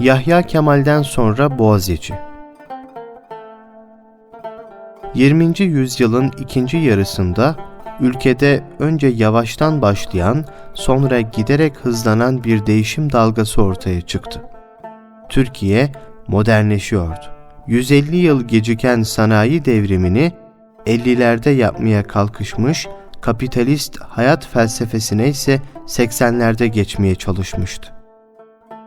Yahya Kemal'den sonra Boğaziçi 20. yüzyılın ikinci yarısında ülkede önce yavaştan başlayan, sonra giderek hızlanan bir değişim dalgası ortaya çıktı. Türkiye modernleşiyordu. 150 yıl geciken sanayi devrimini 50'lerde yapmaya kalkışmış, kapitalist hayat felsefesine ise 80'lerde geçmeye çalışmıştı.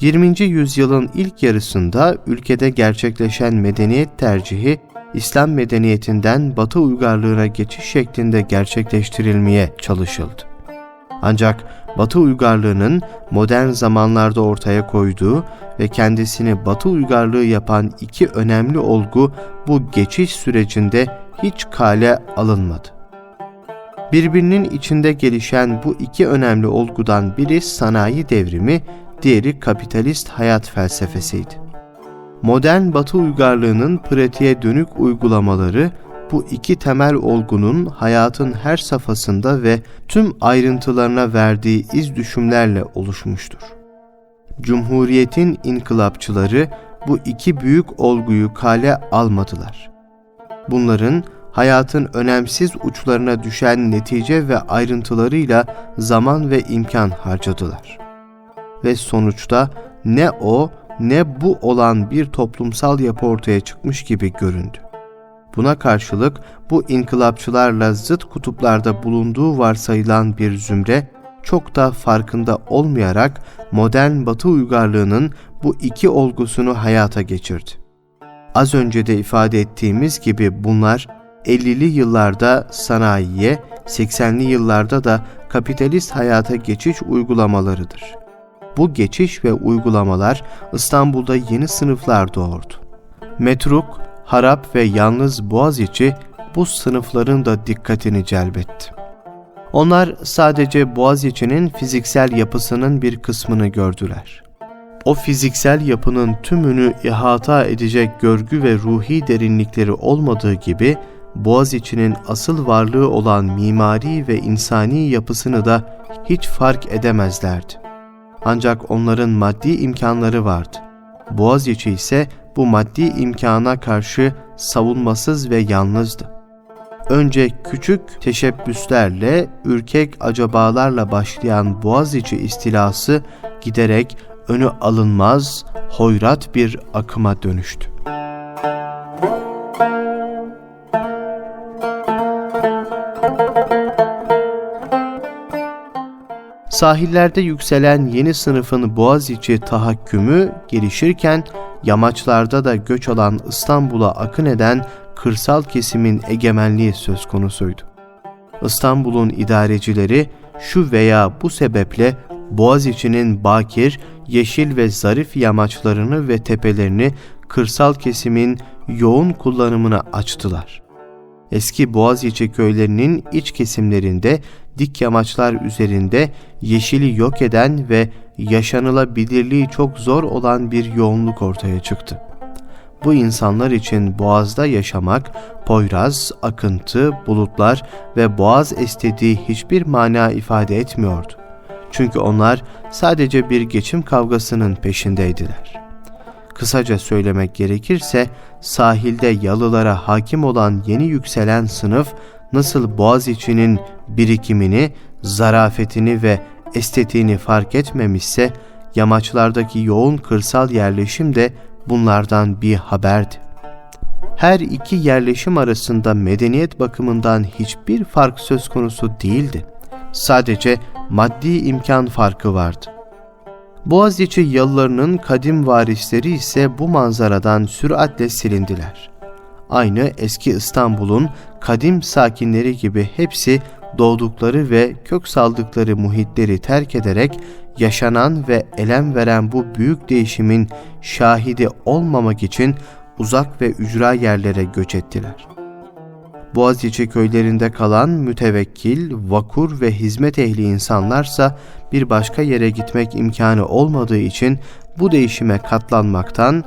20. yüzyılın ilk yarısında ülkede gerçekleşen medeniyet tercihi İslam medeniyetinden Batı uygarlığına geçiş şeklinde gerçekleştirilmeye çalışıldı. Ancak Batı uygarlığının modern zamanlarda ortaya koyduğu ve kendisini Batı uygarlığı yapan iki önemli olgu bu geçiş sürecinde hiç kale alınmadı. Birbirinin içinde gelişen bu iki önemli olgudan biri sanayi devrimi, diğeri kapitalist hayat felsefesiydi. Modern Batı uygarlığının pratiğe dönük uygulamaları bu iki temel olgunun hayatın her safhasında ve tüm ayrıntılarına verdiği iz düşümlerle oluşmuştur. Cumhuriyetin inkılapçıları bu iki büyük olguyu kale almadılar. Bunların hayatın önemsiz uçlarına düşen netice ve ayrıntılarıyla zaman ve imkan harcadılar. Ve sonuçta ne o ne bu olan bir toplumsal yapı ortaya çıkmış gibi göründü. Buna karşılık bu inkılapçılarla zıt kutuplarda bulunduğu varsayılan bir zümre çok da farkında olmayarak modern batı uygarlığının bu iki olgusunu hayata geçirdi. Az önce de ifade ettiğimiz gibi bunlar 50'li yıllarda sanayiye, 80'li yıllarda da kapitalist hayata geçiş uygulamalarıdır. Bu geçiş ve uygulamalar İstanbul'da yeni sınıflar doğurdu. Metruk, harap ve yalnız Boğaziçi bu sınıfların da dikkatini celbetti. Onlar sadece Boğaziçi'nin fiziksel yapısının bir kısmını gördüler. O fiziksel yapının tümünü ihata edecek görgü ve ruhi derinlikleri olmadığı gibi Boğaziçi'nin asıl varlığı olan mimari ve insani yapısını da hiç fark edemezlerdi. Ancak onların maddi imkanları vardı. Boğaziçi ise bu maddi imkana karşı savunmasız ve yalnızdı. Önce küçük teşebbüslerle, ürkek acabalarla başlayan Boğaziçi istilası giderek önü alınmaz, hoyrat bir akıma dönüştü. Sahillerde yükselen yeni sınıfın Boğaziçi tahakkümü gelişirken yamaçlarda da göç alan İstanbul'a akın eden kırsal kesimin egemenliği söz konusuydu. İstanbul'un idarecileri şu veya bu sebeple Boğaziçi'nin bakir, yeşil ve zarif yamaçlarını ve tepelerini kırsal kesimin yoğun kullanımına açtılar. Eski Boğaziçi köylerinin iç kesimlerinde dik yamaçlar üzerinde yeşili yok eden ve yaşanılabilirliği çok zor olan bir yoğunluk ortaya çıktı. Bu insanlar için boğazda yaşamak, poyraz, akıntı, bulutlar ve boğaz estetiği hiçbir mana ifade etmiyordu. Çünkü onlar sadece bir geçim kavgasının peşindeydiler. Kısaca söylemek gerekirse sahilde yalılara hakim olan yeni yükselen sınıf nasıl Boğaziçi'nin birikimini, zarafetini ve estetiğini fark etmemişse yamaçlardaki yoğun kırsal yerleşim de bunlardan bir haberdi. Her iki yerleşim arasında medeniyet bakımından hiçbir fark söz konusu değildi. Sadece maddi imkan farkı vardı. Boğaziçi yalılarının kadim varisleri ise bu manzaradan süratle silindiler. Aynı eski İstanbul'un kadim sakinleri gibi hepsi doğdukları ve kök saldıkları muhitleri terk ederek yaşanan ve elem veren bu büyük değişimin şahidi olmamak için uzak ve ücra yerlere göç ettiler. Boğaziçi köylerinde kalan mütevekkil, vakur ve hizmet ehli insanlarsa bir başka yere gitmek imkanı olmadığı için bu değişime katlanmaktan,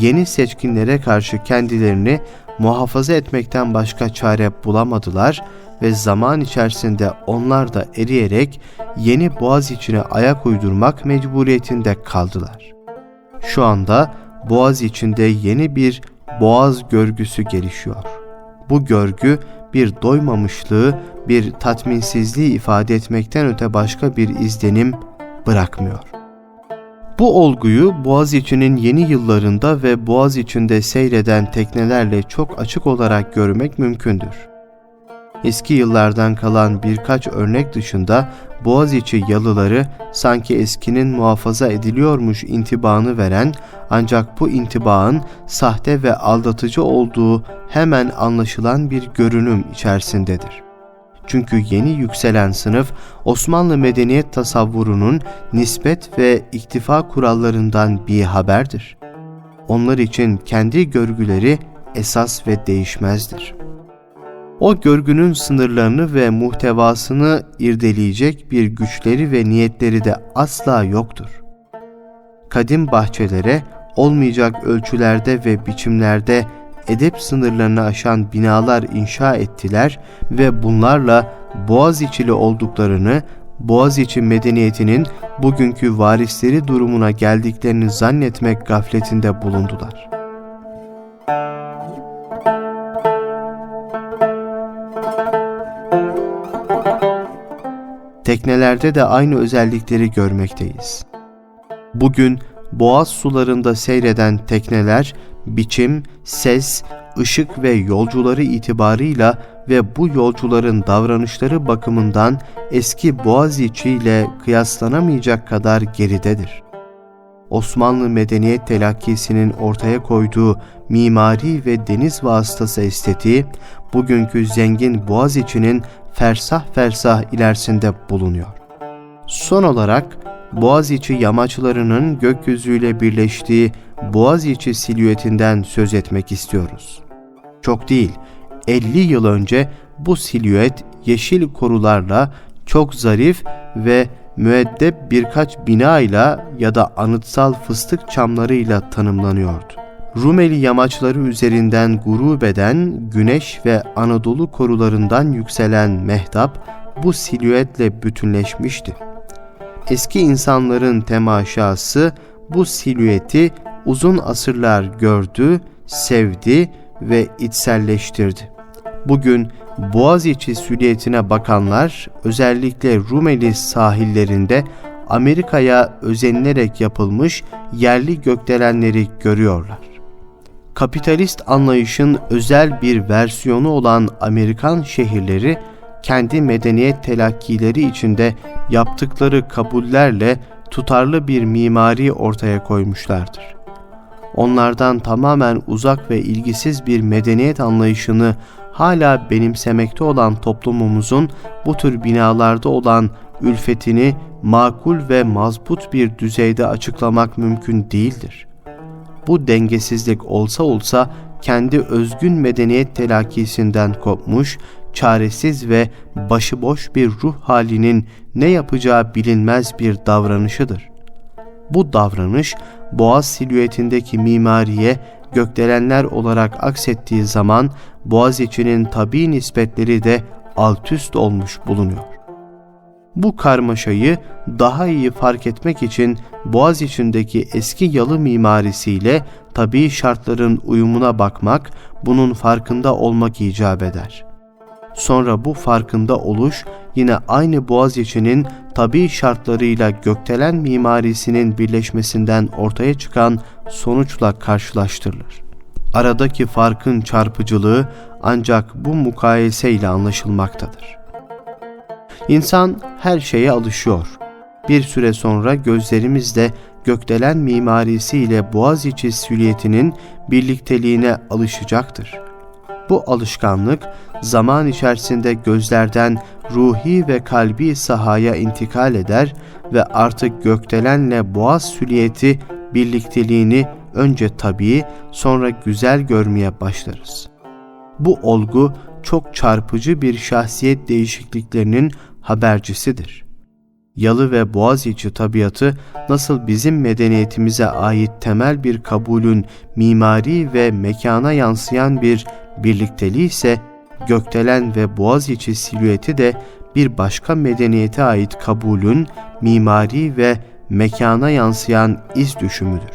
yeni seçkinlere karşı kendilerini muhafaza etmekten başka çare bulamadılar ve zaman içerisinde onlar da eriyerek yeni boğaz içine ayak uydurmak mecburiyetinde kaldılar. Şu anda boğaz içinde yeni bir boğaz görgüsü gelişiyor. Bu görgü bir doymamışlığı, bir tatminsizliği ifade etmekten öte başka bir izlenim bırakmıyor. Bu olguyu Boğaziçi'nin yeni yıllarında ve Boğaz içinde seyreden teknelerle çok açık olarak görmek mümkündür. Eski yıllardan kalan birkaç örnek dışında Boğaziçi yalıları sanki eskinin muhafaza ediliyormuş intibanı veren ancak bu intibaın sahte ve aldatıcı olduğu hemen anlaşılan bir görünüm içerisindedir. Çünkü yeni yükselen sınıf Osmanlı medeniyet tasavvurunun nispet ve iktifa kurallarından bir haberdir. Onlar için kendi görgüleri esas ve değişmezdir. O görgünün sınırlarını ve muhtevasını irdeleyecek bir güçleri ve niyetleri de asla yoktur. Kadim bahçelere olmayacak ölçülerde ve biçimlerde edep sınırlarını aşan binalar inşa ettiler ve bunlarla Boğaz içili olduklarını, Boğaz içi medeniyetinin bugünkü varisleri durumuna geldiklerini zannetmek gafletinde bulundular. Teknelerde de aynı özellikleri görmekteyiz. Bugün boğaz sularında seyreden tekneler biçim, ses, ışık ve yolcuları itibarıyla ve bu yolcuların davranışları bakımından eski Boğaziçi ile kıyaslanamayacak kadar geridedir. Osmanlı medeniyet telakkisinin ortaya koyduğu mimari ve deniz vasıtası estetiği, bugünkü zengin Boğaziçi'nin fersah fersah ilerisinde bulunuyor. Son olarak Boğaziçi yamaçlarının gökyüzüyle birleştiği Boğaziçi silüetinden söz etmek istiyoruz. Çok değil, 50 yıl önce bu silüet yeşil korularla çok zarif ve müeddep birkaç binayla ya da anıtsal fıstık çamlarıyla tanımlanıyordu. Rumeli yamaçları üzerinden gurub eden güneş ve Anadolu korularından yükselen mehtap bu silüetle bütünleşmişti. Eski insanların temaşası bu silüeti uzun asırlar gördü, sevdi ve içselleştirdi. Bugün Boğaziçi silüetine bakanlar özellikle Rumeli sahillerinde Amerika'ya özenilerek yapılmış yerli gökdelenleri görüyorlar. Kapitalist anlayışın özel bir versiyonu olan Amerikan şehirleri kendi medeniyet telakkileri içinde yaptıkları kabullerle tutarlı bir mimari ortaya koymuşlardır. Onlardan tamamen uzak ve ilgisiz bir medeniyet anlayışını hala benimsemekte olan toplumumuzun bu tür binalarda olan ülfetini makul ve mazbut bir düzeyde açıklamak mümkün değildir. Bu dengesizlik olsa olsa kendi özgün medeniyet telakkisinden kopmuş, çaresiz ve başıboş bir ruh halinin ne yapacağı bilinmez bir davranışıdır. Bu davranış boğaz silüetindeki mimariye gökdelenler olarak aksettiği zaman boğaz içinin tabi nispetleri de altüst olmuş bulunuyor. Bu karmaşayı daha iyi fark etmek için boğaz içindeki eski yalı mimarisiyle tabi şartların uyumuna bakmak, bunun farkında olmak icap eder. Sonra bu farkında oluş yine aynı Boğaziçi'nin tabi şartlarıyla gökdelen mimarisinin birleşmesinden ortaya çıkan sonuçla karşılaştırılır. Aradaki farkın çarpıcılığı ancak bu mukayeseyle anlaşılmaktadır. İnsan her şeye alışıyor. Bir süre sonra gözlerimiz de gökdelen mimarisi ile Boğaziçi süliyetinin birlikteliğine alışacaktır. Bu alışkanlık zaman içerisinde gözlerden ruhi ve kalbi sahaya intikal eder ve artık gökdelenle boğaz süliyeti birlikteliğini önce tabii sonra güzel görmeye başlarız. Bu olgu çok çarpıcı bir şahsiyet değişikliklerinin habercisidir. Yalı ve boğaz içi tabiatı nasıl bizim medeniyetimize ait temel bir kabulün mimari ve mekana yansıyan bir birlikteliği ise gökdelen ve boğaziçi silüeti de bir başka medeniyete ait kabulün mimari ve mekana yansıyan iz düşümüdür.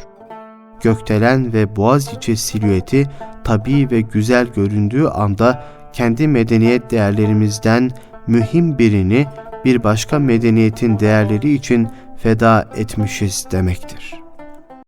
Gökdelen ve Boğaziçi silüeti tabii ve güzel göründüğü anda kendi medeniyet değerlerimizden mühim birini bir başka medeniyetin değerleri için feda etmişiz demektir.